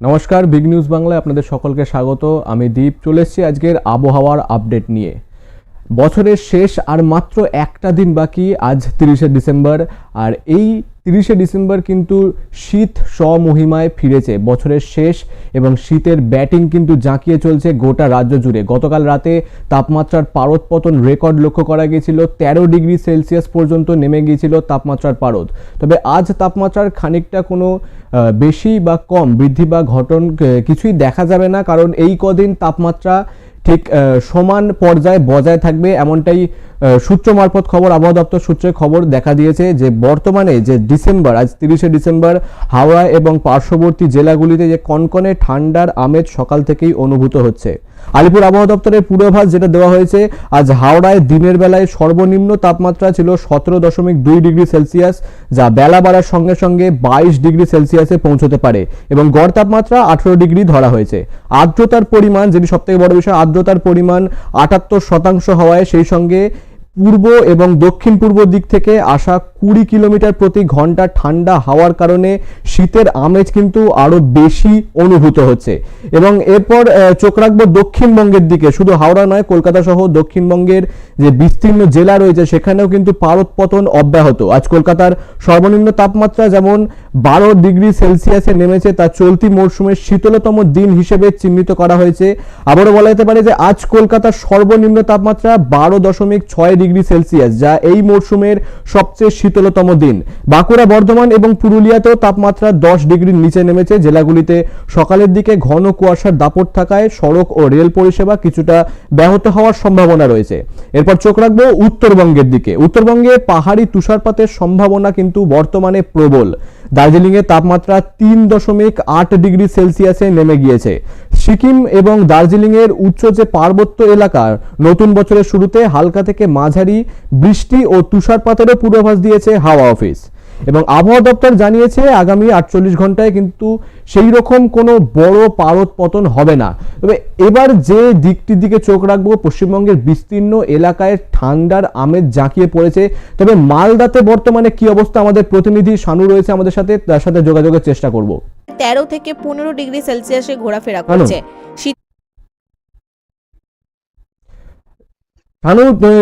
নমস্কার, big news বাংলায় আপনাদের সকলকে স্বাগত। আমি দীপ, চলে এসেছি আজকের আবহাওয়ার আপডেট নিয়ে। বছরের শেষ আর মাত্র একটা দিন বাকি আজ তিরিশে ডিসেম্বর। আর এই তিরিশে ডিসেম্বর কিন্তু শীত স্বমহিমায় ফিরেছে। বছরের শেষ এবং শীতের ব্যাটিং কিন্তু জাঁকিয়ে চলছে গোটা রাজ্য জুড়ে। গতকাল রাতে তাপমাত্রার পারদ পতন রেকর্ড লক্ষ্য করা গিয়েছিল। তেরো ডিগ্রি সেলসিয়াস পর্যন্ত নেমে গিয়েছিল তাপমাত্রার পারদ। তবে আজ তাপমাত্রার খানিকটা কোনো বেশি বা কম বৃদ্ধি বা ঘটন কিছুই দেখা যাবে না। কারণ এই কদিন তাপমাত্রা ঠিক সমান পর্যায়ে বজায় থাকবে এমনটাই সূত্র মারফত খবর, আবহাওয়া দপ্তর সূত্রে খবর দেখা দিয়েছে যে বর্তমানে যে ডিসেম্বর, আজ তিরিশে ডিসেম্বর, হাওড়া এবং পার্শ্ববর্তী জেলাগুলিতে যে কনকনে ঠান্ডার আমেজ সকাল থেকেই অনুভূত হচ্ছে। আলিপুর আবহাওয়া দপ্তরের পূর্বাভাস যেটা দেওয়া হয়েছে, আজ হাওড়ায় দিনের বেলায় সর্বনিম্ন তাপমাত্রা ছিল সতেরো দশমিক দুই ডিগ্রি সেলসিয়াস, যা বেলা বাড়ার সঙ্গে সঙ্গে বাইশ ডিগ্রি সেলসিয়াসে পৌঁছতে পারে এবং গড় তাপমাত্রা আঠেরো ডিগ্রি ধরা হয়েছে। আর্দ্রতার পরিমাণ, যেটি সবথেকে বড় বিষয়, আর্দ্রতার পরিমাণ আটাত্তর শতাংশ হওয়ায় সেই সঙ্গে পূর্ব এবং দক্ষিণ পূর্ব দিক থেকে আসা কুড়ি কিলোমিটার প্রতি ঘণ্টা ঠান্ডা হাওয়ার কারণে শীতের আমেজ কিন্তু আরও বেশি অনুভূত হচ্ছে। এবং এরপর চোখ রাখব দক্ষিণবঙ্গের দিকে। শুধু হাওড়া নয়, কলকাতা সহ দক্ষিণবঙ্গের যে বিস্তীর্ণ জেলা রয়েছে, সেখানেও কিন্তু পারদ পতন অব্যাহত। আজ কলকাতার সর্বনিম্ন তাপমাত্রা যেমন বারো ডিগ্রি সেলসিয়াসে নেমেছে তা চলতি মরশুমের শীতলতম দিন হিসেবে চিহ্নিত করা হয়েছে। আবারও বলা যেতে পারে যে আজ কলকাতার সর্বনিম্ন তাপমাত্রা বারো দশমিক ছয় ডিগ্রি সেলসিয়াস, যা এই মরশুমের সবচেয়ে শীতলতম দিন। বাঁকুড়া, বর্ধমান এবং পুরুলিয়াতেও তাপমাত্রা দশ ডিগ্রির নিচে নেমেছে। জেলাগুলিতে সকালের দিকে ঘন কুয়াশার দাপট থাকায় সড়ক ও রেল পরিষেবা কিছুটা ব্যাহত হওয়ার সম্ভাবনা রয়েছে। এরপর চোখ রাখব উত্তরবঙ্গের দিকে। উত্তরবঙ্গে পাহাড়ি তুষারপাতের সম্ভাবনা কিন্তু বর্তমানে প্রবল। দার্জিলিংয়ে তাপমাত্রা তিন দশমিক আট ডিগ্রি সেলসিয়াসে নেমে গিয়েছে। সিকিম এবং দার্জিলিংয়ের উচ্চ যে পার্বত্য এলাকার নতুন বছরের শুরুতে হালকা থেকে মাঝারি বৃষ্টি ও তুষারপাতেরও পূর্বাভাস দিয়েছে হাওয়া অফিস। এবং আবহাওয়া দপ্তর জানিয়েছে আগামী আটচল্লিশ ঘন্টায় কিন্তু সেই রকম কোনো বড় পারদ পতন হবে না। তবে এবার যে দিকটির দিকে চোখ রাখব পশ্চিমবঙ্গের বিস্তীর্ণ এলাকায় ঠান্ডার আমেজ জাঁকিয়ে পড়েছে। তবে মালদাতে বর্তমানে কি অবস্থা আমাদের প্রতিনিধি শানু রয়েছে আমাদের সাথে তার সাথে যোগাযোগের চেষ্টা করব। তেরো থেকে পনেরো ডিগ্রি সেলসিয়াসে ঘোরাফেরা। করছে। শীত আহ,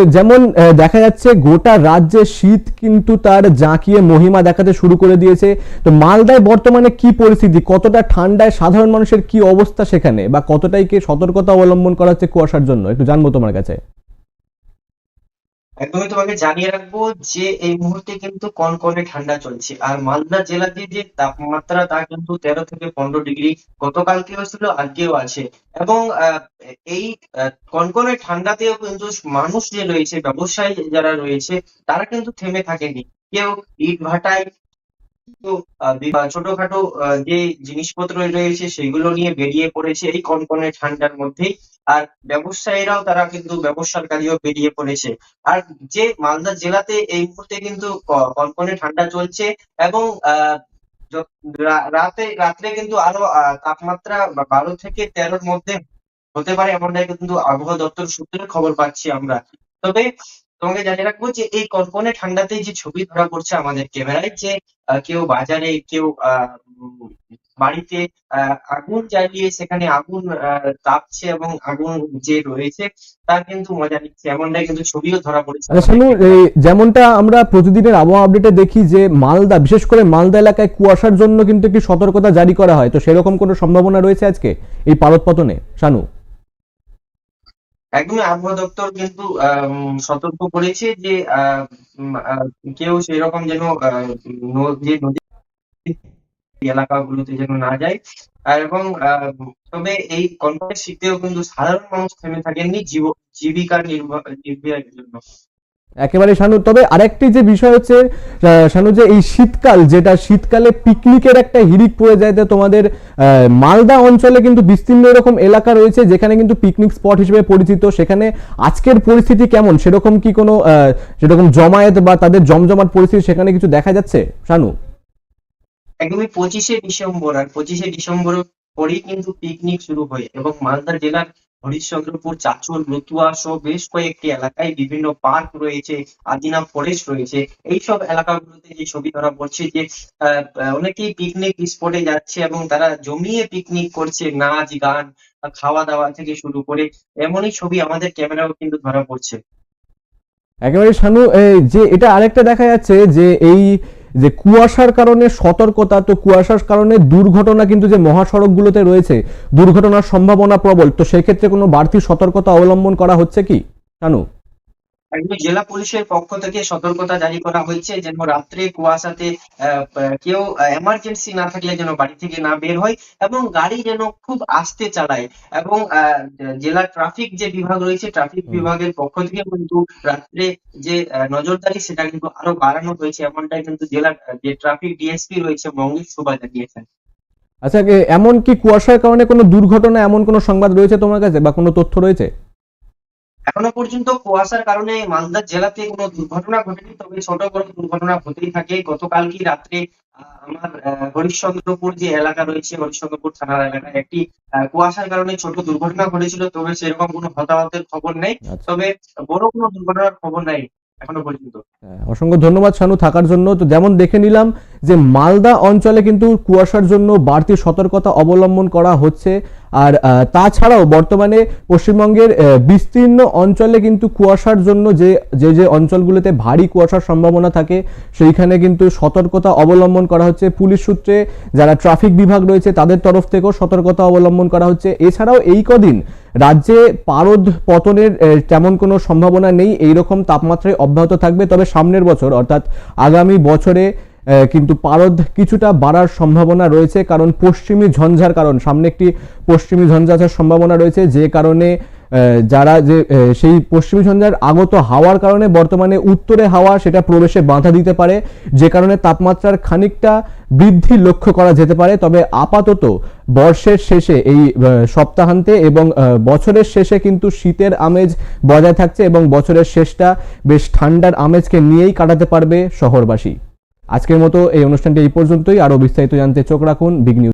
যেমন দেখা যাচ্ছে গোটা রাজ্যে শীত কিন্তু তার জাঁকিয়ে মহিমা দেখাতে শুরু করে দিয়েছে। তো মালদায় বর্তমানে কি পরিস্থিতি? কতটা ঠান্ডায় সাধারণ মানুষের কি অবস্থা সেখানে? বা কতটাই কি সতর্কতা অবলম্বন করা হচ্ছে কুয়াশার জন্য? একটু জানব তোমার কাছে। একদমই তোমাকে জানিয়ে রাখব যে এই মুহূর্তে কিন্তু কনকনে ঠান্ডা চলছে। আর মালদা জেলাতে যে তাপমাত্রা তা কিন্তু তেরো থেকে পনেরো ডিগ্রি গতকালকেও ছিল আজকেও আছে। এবং এই কনকনে ঠান্ডাতেও কিন্তু মানুষ যে রয়েছে, ব্যবসায়ী যারা রয়েছে, তারা কিন্তু থেমে থাকেনি। কেউ ইট ভাটায় ছোটখাটো যে জিনিসপত্র রয়েছে, সেগুলো নিয়ে বেরিয়ে পড়েছে এই কনকনে ঠান্ডার মধ্যেই। আর ব্যবসায়ীরাও তারা কিন্তু ব্যবসার কাজেও বেরিয়ে পড়েছে। আর যে মালদা জেলাতে এই মুহূর্তে কিন্তু কনকনে ঠান্ডা চলছে এবং রাতে, রাত্রে কিন্তু আরও তাপমাত্রা বারো থেকে তেরোর মধ্যে হতে পারে এমনটাই কিন্তু আবহাওয়া দপ্তর সূত্রে খবর পাচ্ছি আমরা। তবে তোমাকে জানিয়ে রাখব যে এই কনকনে ঠান্ডাতে যে ছবি ধরা পড়ছে আমাদের ক্যামেরায় যে কেউ বাজারে, কেউ বাড়িতে আগুন জ্বালিয়ে সেখানে আগুন তাপছে এবং আগুন যে রয়েছে তার কিন্তু মজা নিচ্ছে, এমনটাই কিন্তু ছবিও ধরা পড়েছে। আচ্ছা শানু যেমনটা আমরা প্রতিদিনের আবহাওয়া আপডেটে দেখি যে মালদা, বিশেষ করে মালদা এলাকায় কুয়াশার জন্য কিন্তু একটি সতর্কতা জারি করা হয়। তো সেরকম কোনো সম্ভাবনা রয়েছে আজকে এই পারদ পতনে? শানু? একদমই আবহাওয়া দপ্তর কিন্তু সতর্ক করেছে যে কেউ সেই রকম যেন যে নদী এলাকাগুলোতে যেন না যায়। এবং তবে এই কনকনে শীতেও কিন্তু সাধারণ মানুষ থেমে থাকেননি জীবিকা নির্বাহ নির্বাহের জন্য। একেবারে শানু, তবে আরেকটি যে বিষয় হচ্ছে শানু, যে এই শীতকাল, যেটা শীতকালে পিকনিকের একটা হিড়িক পড়ে যায়, তো তোমাদের মালদা অঞ্চলে কিন্তু বিস্তীর্ণ এরকম এলাকা রয়েছে, যেখানে কিন্তু পিকনিক স্পট হিসেবে পরিচিত। সেখানে আজকের পরিস্থিতি কেমন? সেরকম কি কোনো সেরকম জমায়েত বা তাদের জমজমাট পরিস্থিতি সেখানে কিছু দেখা যাচ্ছে? শানু? একদমই পঁচিশে ডিসেম্বর, আর পঁচিশে ডিসেম্বর পরেই কিন্তু পিকনিক শুরু হয় এবং মালদা জেলার হরিশ্চন্দ্রপুর চাচল রতুয়া সহ বেশ কয়েকটি এলাকায় বিভিন্ন পার্ক রয়েছে আদিনা ফরেস্ট রয়েছে। এইসব এলাকাগুলোতে যে ছবি ধরা পড়ছে যে অনেকেই পিকনিক স্পটে যাচ্ছে এবং তারা জমিয়ে পিকনিক করছে, নাচ, গান খাওয়া দাওয়া থেকে শুরু করে এমনই ছবি আমাদের ক্যামেরাও কিন্তু ধরা পড়ছে। একেবারে শানু যে এটা আরেকটা দেখা যাচ্ছে যে এই যে কুয়াশার কারণে সতর্কতা, তো কুয়াশার কারণে দুর্ঘটনা কিন্তু যে মহাসড়কগুলোতে রয়েছে, দুর্ঘটনার সম্ভাবনা প্রবল। তো সেক্ষেত্রে কোনো বাড়তি সতর্কতা অবলম্বন করা হচ্ছে কি? একদম জেলা পুলিশের পক্ষ থেকে সতর্কতা জারি করা হয়েছে যেন রাত্রে কুয়াশাতে কেউ এমার্জেন্সি না থাকলে যেন বাড়ি থেকে না বের হয় এবং গাড়ি যেন খুব আস্তে চালায় এবং জেলা ট্রাফিক যে বিভাগ রয়েছে ট্রাফিক বিভাগের পক্ষ থেকে কিন্তু রাত্রে যে নজরদারি সেটা কিন্তু আরও বাড়ানো হয়েছে। এমনটাই কিন্তু জেলার আহ, যে ট্রাফিক ডিএসপি রয়েছে মঙ্গেশ সুবা জানিয়েছেন। আচ্ছা এমন কি কুয়াশার কারণে কোনো দুর্ঘটনা এমন কোনো সংবাদ রয়েছে তোমার কাছে বা কোনো তথ্য রয়েছে? এখনও পর্যন্ত কুয়াশার কারণে মালদা জেলাতে কোনো দুর্ঘটনা ঘটেনি তবে ছোট বড় দুর্ঘটনা হতেই থাকে। গতকালকে রাত্রে আমার হরিশ্চন্দ্রপুর যে এলাকা রয়েছে হরিশ্চন্দ্রপুর থানার এলাকায় একটি কুয়াশার কারণে ছোট দুর্ঘটনা ঘটেছিল তবে সেরকম কোনো হতাহতের খবর নেই। আচ্ছা। তবে বড় কোনো দুর্ঘটনার খবর নাই এখনও পর্যন্ত। হ্যাঁ, অসংখ্য ধন্যবাদ শানু থাকার জন্য। তো যেমন দেখে নিলাম যে মালদা অঞ্চলে কিন্তু কুয়াশার জন্য বাড়তি সতর্কতা অবলম্বন করা হচ্ছে। আর তাছাড়াও বর্তমানে পশ্চিমবঙ্গের বিস্তীর্ণ অঞ্চলে কিন্তু কুয়াশার জন্য যে যে যে অঞ্চলগুলোতে ভারী কুয়াশার সম্ভাবনা থাকে, সেইখানে কিন্তু সতর্কতা অবলম্বন করা হচ্ছে। পুলিশ সূত্রে যারা ট্রাফিক বিভাগ রয়েছে, তাদের তরফ থেকেও সতর্কতা অবলম্বন করা হচ্ছে। এছাড়াও এই কদিন রাজ্যে পারদ পতনের তেমন কোনো সম্ভাবনা নেই। এইরকম তাপমাত্রায় অব্যাহত থাকবে। তবে সামনের বছর, অর্থাৎ আগামী বছরে কিন্তু পারদ কিছুটা বাড়ার সম্ভাবনা রয়েছে, কারণ পশ্চিমী ঝঞ্ঝার কারণ। সামনে একটি পশ্চিমী ঝঞ্ঝা সম্ভাবনা রয়েছে, যে কারণে যারা যে সেই পশ্চিমী ঝঞ্ঝার আগত হাওয়ার কারণে বর্তমানে উত্তরে হাওয়া সেটা প্রবেশে বাধা দিতে পারে, যে কারণে তাপমাত্রার খানিকটা বৃদ্ধি লক্ষ্য করা যেতে পারে। তবে আপাতত বর্ষের শেষে এই সপ্তাহান্তে এবং বছরের শেষে কিন্তু শীতের আমেজ বজায় থাকছে এবং বছরের শেষটা বেশ ঠান্ডার আমেজকে নিয়েই কাটাতে পারবে শহরবাসী। আজকের মতো এই অনুষ্ঠানটি এই পর্যন্তই। আরও বিস্তারিত জানতে চোখ রাখুন বিগ নিউজ